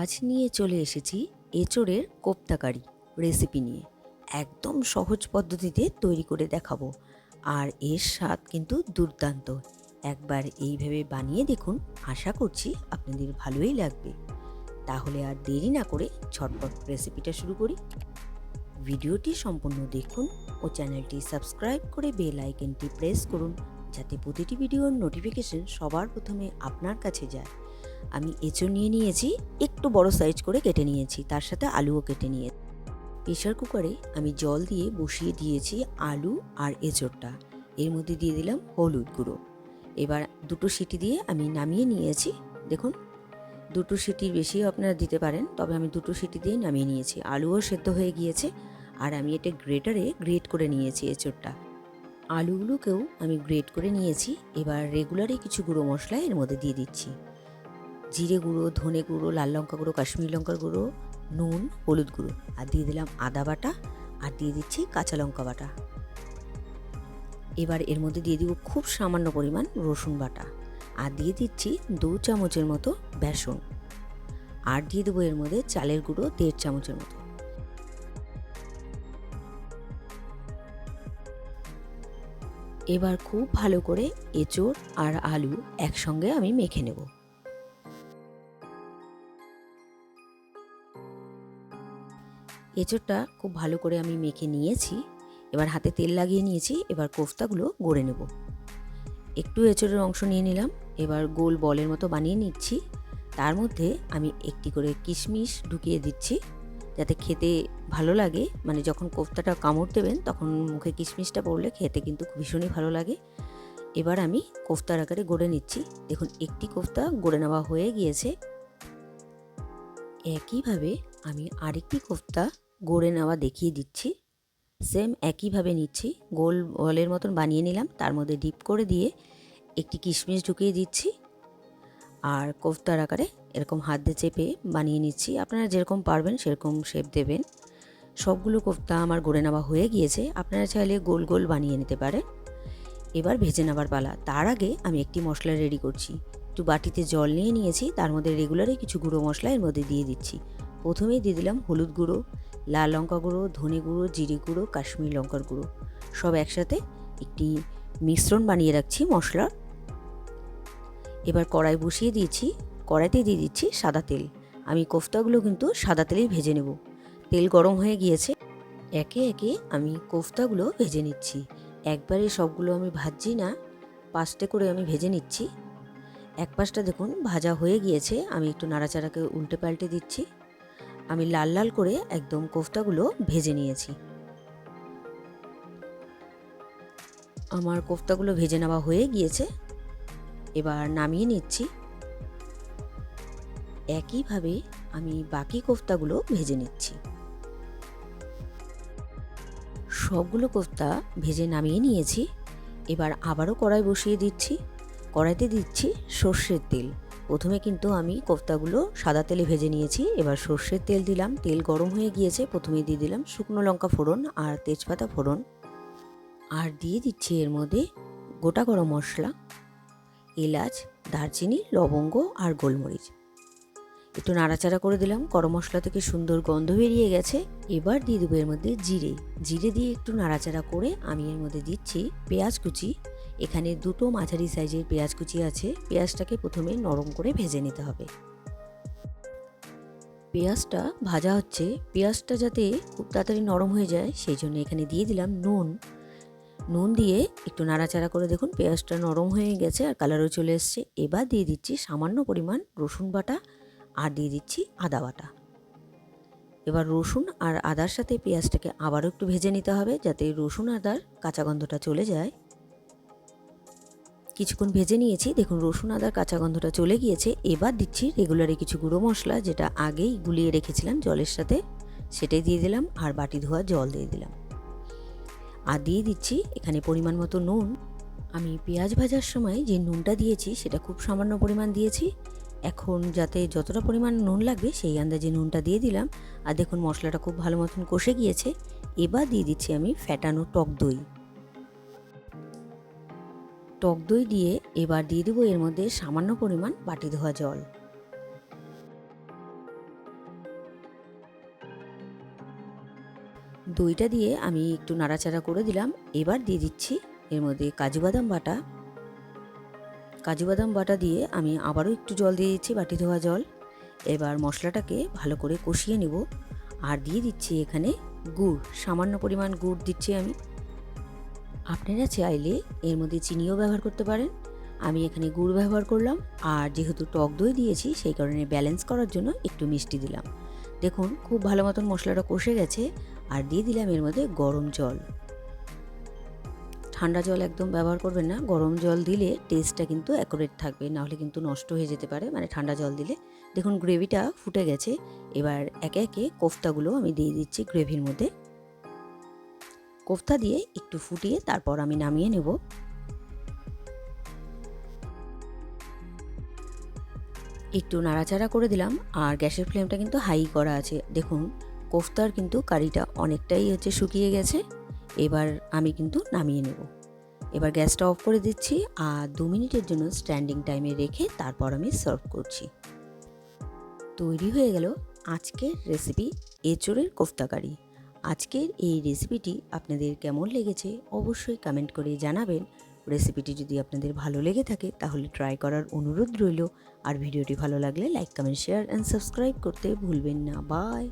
আজ নিয়ে চলে এসেছি এঁচোড়ের কোপ্তাকারি রেসিপি নিয়ে। একদম সহজ পদ্ধতিতে তৈরি করে দেখাবো। আর এর স্বাদ কিন্তু দুর্দান্ত। একবার এইভাবে বানিয়ে দেখুন, আশা করছি আপনাদের ভালোই লাগবে। তাহলে আর দেরি না করে ঝটপট রেসিপিটা শুরু করি। ভিডিওটি সম্পূর্ণ দেখুন ও চ্যানেলটি সাবস্ক্রাইব করে বেল আইকনটি প্রেস করুন, যাতে প্রতিটি ভিডিওর নোটিফিকেশন সবার প্রথমে আপনার কাছে যায়। আমি এঁচড় নিয়ে নিয়েছি, একটু বড় সাইজ করে কেটে নিয়েছি, তার সাথে আলুও কেটে নিয়ে। প্রেশার কুকারে আমি জল দিয়ে বসিয়ে দিয়েছি আলু আর এঁচড়টা। এর মধ্যে দিয়ে দিলাম হলুদ গুঁড়ো। এবার দুটো সিটি দিয়ে আমি নামিয়ে নিয়েছি, দেখুন। দুটো সিটির বেশিও আপনারা দিতে পারেন, তবে আমি দুটো সিটি দিয়ে নামিয়ে নিয়েছি। আলুও সেদ্ধ হয়ে গিয়েছে আর আমি এটা গ্রেটারে গ্রেট করে নিয়েছি এঁচড়টা। আলুগুলোকেও আমি গ্রেট করে নিয়েছি, এবার রেগুলারই কিছু গুঁড়ো মশলা এর মধ্যে দিয়ে দিচ্ছি। জিরে গুঁড়ো, ধনে গুঁড়ো, লাল লঙ্কা গুঁড়ো, কাশ্মীরি লঙ্কার গুঁড়ো, নুন, হলুদ গুঁড়ো। আর দিয়ে দিলাম আদা বাটা, আর দিয়ে দিচ্ছি কাঁচা লঙ্কা বাটা। এবার এর মধ্যে দিয়ে দিব খুব সামান্য পরিমাণ রসুন বাটা। আর দিয়ে দিচ্ছি দু চামচের মতো বেসন। আর দিয়ে দেবো এর মধ্যে চালের গুঁড়ো দেড় চামচের মতো। এবার খুব ভালো করে এঁচড় আর আলু একসঙ্গে আমি মেখে নেব। এঁচড়টা খুব ভালো করে আমি মেখে নিয়েছি। এবার হাতে তেল লাগিয়ে নিয়েছি, এবার কোফতাগুলো গড়ে নেব। একটু এঁচড়ের অংশ নিয়ে নিলাম, এবার গোল বলের মতো বানিয়ে নিচ্ছি। তার মধ্যে আমি একটি করে কিশমিশ ঢুকিয়ে দিচ্ছি, যাতে খেতে ভালো লাগে। মানে যখন কোফতাটা কামড় দেবেন, তখন মুখে কিশমিশটা পড়লে খেতে কিন্তু ভীষণই ভালো লাগে। এবার আমি কোফতার আকারে গড়ে নিচ্ছি। দেখুন, একটি কোফতা গড়ে নেওয়া হয়ে গিয়েছে। একইভাবে আমি আরেকটি কোফতা গড়ে নেওয়া দেখিয়ে দিচ্ছি। সেম একইভাবে নিচ্ছি। গোল বলের মতন বানিয়ে নিলাম। তার মধ্যে ডিপ করে দিয়ে একটি কিশমিশ ঢুকিয়ে দিচ্ছি। আর কোফতার আকারে এরকম হাত দিয়ে চেপে বানিয়ে নিচ্ছি। আপনারা যেরকম পারবেন সেরকম শেপ দেবেন। সবগুলো কোফতা আমার গড়ে নেওয়া হয়ে গিয়েছে। আপনারা চাইলে গোল গোল বানিয়ে নিতে পারেন। এবার ভেজে নেওয়ার পালা। তার আগে আমি একটি মশলা রেডি করছি। একটু বাটিতে জল নিয়ে নিয়েছি। তার মধ্যে রেগুলারই কিছু গুঁড়ো মশলা এর মধ্যে দিয়ে দিচ্ছি। প্রথমেই দিয়ে দিলাম হলুদ গুঁড়ো। লাল লঙ্কা গুঁড়ো, ধনে গুঁড়ো, জিরে গুঁড়ো, কাশ্মীর লঙ্কার গুঁড়ো। সব একসাথে একটি মিশ্রণ বানিয়ে রাখছি মশলার। এবার কড়াই বসিয়ে দিয়েছি, কড়াইতে দিয়ে দিচ্ছি সাদা তেল। আমি কোফতাগুলো কিন্তু সাদা তেলেই ভেজে নেব। তেল গরম হয়ে গিয়েছে। একে একে আমি কোফতাগুলো ভেজে নিচ্ছি। একবারে সবগুলো আমি ভাজছি না, পাঁচটে করে আমি ভেজে নিচ্ছি। এক পাশটা দেখুন ভাজা হয়ে গিয়েছে, আমি একটু নাড়াচাড়াকে উল্টে পাল্টে দিচ্ছি। আমি লাল লাল করে একদম কোফতাগুলো ভেজে নিয়েছি। আমার কোফতাগুলো ভেজে নেওয়া হয়ে গিয়েছে। এবার নামিয়ে নিচ্ছি। একইভাবে আমি বাকি কোফতাগুলো ভেজে নিচ্ছি। সবগুলো কোফতা ভেজে নামিয়ে নিয়েছি। এবার আবারও কড়াই বসিয়ে দিচ্ছি। কড়াইতে দিচ্ছি সর্ষের তেল। প্রথমে কিন্তু আমি কোফতাগুলো সাদা তেলে ভেজে নিয়েছি। এবার সর্ষের তেল দিলাম। তেল গরম হয়ে গিয়েছে। প্রথমে দিয়ে দিলাম শুকনো লঙ্কা ফোড়ন আর তেজপাতা ফোড়ন। আর দিয়ে দিচ্ছি এর মধ্যে গোটা গরম মশলা, এলাচ, দারচিনি, লবঙ্গ আর গোলমরিচ। একটু নাড়াচাড়া করে দিলাম। গরম মশলা থেকে সুন্দর গন্ধ বেরিয়ে গেছে। এবার দিয়ে দেবো এর মধ্যে জিরে। জিরে দিয়ে একটু নাড়াচাড়া করে আমি এর মধ্যে দিচ্ছি পেঁয়াজ কুচি এখানে দুটো মাঝারি সাইজের পেঁয়াজ কুচি আছে। পেঁয়াজটাকে প্রথমে নরম করে ভেজে নিতে হবে। পেঁয়াজটা ভাজা হচ্ছে। পেঁয়াজটা যাতে খুব তাড়াতাড়ি নরম হয়ে যায়, সেই জন্য এখানে দিয়ে দিলাম নুন। নুন দিয়ে একটু নাড়াচাড়া করে দেখুন, পেঁয়াজটা নরম হয়ে গেছে আর কালারও চলে এসছে। এবার দিয়ে দিচ্ছি সামান্য পরিমাণ রসুন বাটা আর দিয়ে দিচ্ছি আদা বাটা। এবার রসুন আর আদার সাথে পেঁয়াজটাকে আবারও একটু ভেজে নিতে হবে, যাতে রসুন আদার কাঁচা গন্ধটা চলে যায়। কিছুক্ষণ ভেজে নিয়েছি। দেখুন, রসুন আদার কাঁচা গন্ধটা চলে গিয়েছে। এবার দিচ্ছি রেগুলারে কিছু গুঁড়ো মশলা, যেটা আগেই গুলিয়ে রেখেছিলাম জলের সাথে। সেটাই দিয়ে দিলাম আর বাটি ধোয়া জল দিয়ে দিলাম। আর দিয়ে দিচ্ছি এখানে পরিমাণ মতো নুন। আমি পেঁয়াজ ভাজার সময় যে নুনটা দিয়েছি, সেটা খুব সামান্য পরিমাণ দিয়েছি। এখন যাতে যতটা পরিমাণ নুন লাগবে, সেই আন্দাজে নুনটা দিয়ে দিলাম। আর দেখুন, মশলাটা খুব ভালো মতন কষে গিয়েছে। এবার দিয়ে দিচ্ছি আমি ফ্যাটানো টক দই। টক দই দিয়ে এবার দিয়ে দেবো এর মধ্যে সামান্য পরিমাণ বাটি ধোয়া জল। দইটা দিয়ে আমি একটু নাড়াচাড়া করে দিলাম। এবার দিয়ে দিচ্ছি এর মধ্যে কাজু বাদাম বাটা। কাজু বাদাম বাটা দিয়ে আমি আবারও একটু জল দিয়ে দিচ্ছি বাটি ধোয়া জল। এবার মশলাটাকে ভালো করে কষিয়ে নেব। আর দিয়ে দিচ্ছি এখানে গুড়, সামান্য পরিমাণ গুড় দিচ্ছি আমি। আপনারা চাইলে এর মধ্যে চিনিও ব্যবহার করতে পারেন। আমি এখানে গুড় ব্যবহার করলাম আর যেহেতু টক দই দিয়েছি, সেই কারণে ব্যালেন্স করার জন্য একটু মিষ্টি দিলাম। দেখুন, খুব ভালো মতন মশলাটা কষে গেছে আর দিয়ে দিলাম এর মধ্যে গরম জল। ঠান্ডা জল একদম ব্যবহার করবেন না, গরম জল দিলে টেস্টটা কিন্তু অ্যাকোরেট থাকবে, নাহলে কিন্তু নষ্ট হয়ে যেতে পারে মানে ঠান্ডা জল দিলে। দেখুন গ্রেভিটা ফুটে গেছে, এবার একে একে কোফতাগুলো আমি দিয়ে দিচ্ছি গ্রেভির মধ্যে। কোফতা দিয়ে একটু ফুটিয়ে তারপর আমি নামিয়ে নেব। একটু নাড়াচাড়া করে দিলাম আর গ্যাসের ফ্লেমটা কিন্তু হাই করা আছে। দেখুন, কোফতার কিন্তু কারিটা অনেকটাই হচ্ছে শুকিয়ে গেছে। এবার আমি কিন্তু নামিয়ে নেব। এবার গ্যাসটা অফ করে দিচ্ছি আর দু মিনিটের জন্য স্ট্যান্ডিং টাইমে রেখে তারপর আমি সার্ভ করছি। তৈরি হয়ে গেল আজকের রেসিপি এঁচোড়ের কোফতাকারি আজকের এই রেসিপিটি আপনাদের কেমন লেগেছে অবশ্যই কমেন্ট করে জানাবেন। রেসিপিটি যদি আপনাদের ভালো লেগে থাকে, তাহলে ট্রাই করার অনুরোধ রইল। আর ভিডিওটি ভালো লাগলে like comment share and subscribe করতে ভুলবেন না। বাই